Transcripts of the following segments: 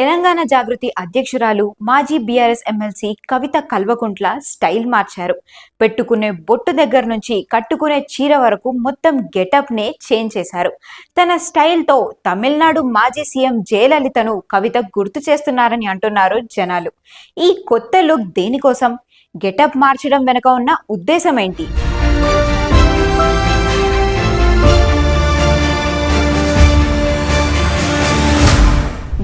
తెలంగాణ జాగృతి అధ్యక్షురాలు మాజీ BRS MLC Kavitha Kalvakuntla style మార్చారు. పెట్టుకునే బొట్టు దగ్గర నుంచి కట్టుకునే చీర వరకు మొత్తం గెటప్నే చేంజ్ చేశారు. తన స్టైల్తో తమిళనాడు మాజీ సీఎం జయలలితను కవిత గుర్తు చేస్తున్నారని అంటున్నారు జనాలు. ఈ కొత్త లుక్ దేనికోసం? గెటప్ మార్చడం వెనుక ఉన్న ఉద్దేశం ఏంటి?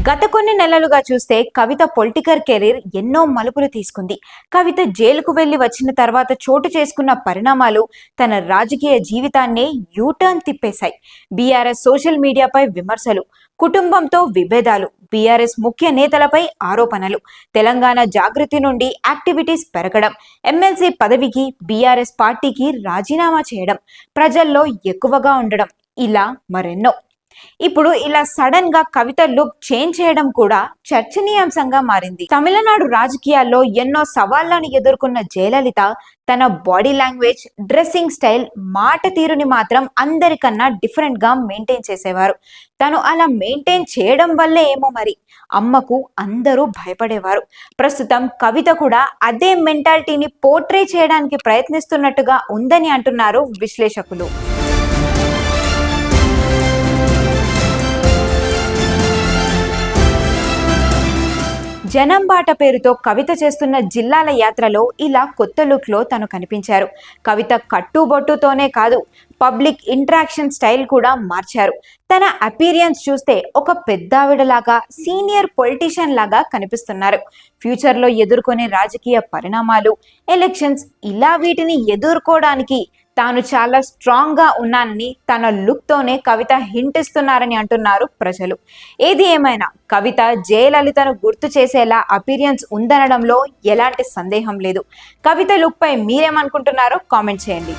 గత కొన్ని నెలలుగా చూస్తే కవిత పొలిటికల్ కెరీర్ ఎన్నో మలుపులు తీసుకుంది. కవిత జైలుకు వెళ్ళి వచ్చిన తర్వాత చోటు చేసుకున్న పరిణామాలు తన రాజకీయ జీవితాన్నే యూటర్న్ తిప్పేశాయి. బీఆర్ఎస్ సోషల్ మీడియాపై విమర్శలు కుటుంబంతో విభేదాలు బీఆర్ఎస్ ముఖ్య నేతలపై ఆరోపణలు తెలంగాణ జాగృతి నుండి యాక్టివిటీస్ పెరగడం ఎమ్మెల్సీ పదవికి బీఆర్ఎస్ పార్టీకి రాజీనామా చేయడం ప్రజల్లో ఎక్కువగా ఉండడం ఇలా మరెన్నో. ఇప్పుడు ఇలా సడన్గా కవిత లుక్ చేంజ్ చేయడం కూడా చర్చనీయాంశంగా మారింది. తమిళనాడు రాజకీయాల్లో ఎన్నో సవాళ్ళను ఎదుర్కొన్న జయలలిత తన బాడీ లాంగ్వేజ్ డ్రెస్సింగ్ స్టైల్ మాట తీరుని మాత్రం అందరికన్నా డిఫరెంట్గా మెయింటైన్ చేసేవారు. తను అలా మెయింటైన్ చేయడం వల్లే ఏమో మరి. అమ్మకు అందరూ భయపడేవారు. ప్రస్తుతం కవిత కూడా అదే మెంటాలిటీని పోర్ట్రే చేయడానికి ప్రయత్నిస్తున్నట్టుగా ఉందని అంటున్నారు విశ్లేషకులు. జనం బాట పేరుతో కవిత చేస్తున్న జిల్లాల యాత్రలో ఇలా కొత్త లుక్లో తను కనిపించారు. కవిత కట్టుబొట్టుతోనే కాదు పబ్లిక్ ఇంటరాక్షన్ స్టైల్ కూడా మార్చారు. తన అపీరియన్స్ చూస్తే ఒక పెద్దావిడలాగా సీనియర్ పొలిటీషియన్ లాగా కనిపిస్తున్నారు. ఫ్యూచర్లో ఎదుర్కొనే రాజకీయ పరిణామాలు ఎలక్షన్స్ ఇలా వీటిని ఎదుర్కోవడానికి తాను చాలా స్ట్రాంగ్గా ఉన్నానని తన లుక్ తోనే కవిత హింట్ ఇస్తున్నారని అంటున్నారు ప్రజలు ఏది ఏమైనా కవిత జయలలితను గుర్తు చేసేలా అపీరియన్స్ ఉందనడంలో ఎలాంటి సందేహం లేదు కవిత లుక్ పై మీరేమనుకుంటున్నారో కామెంట్ చేయండి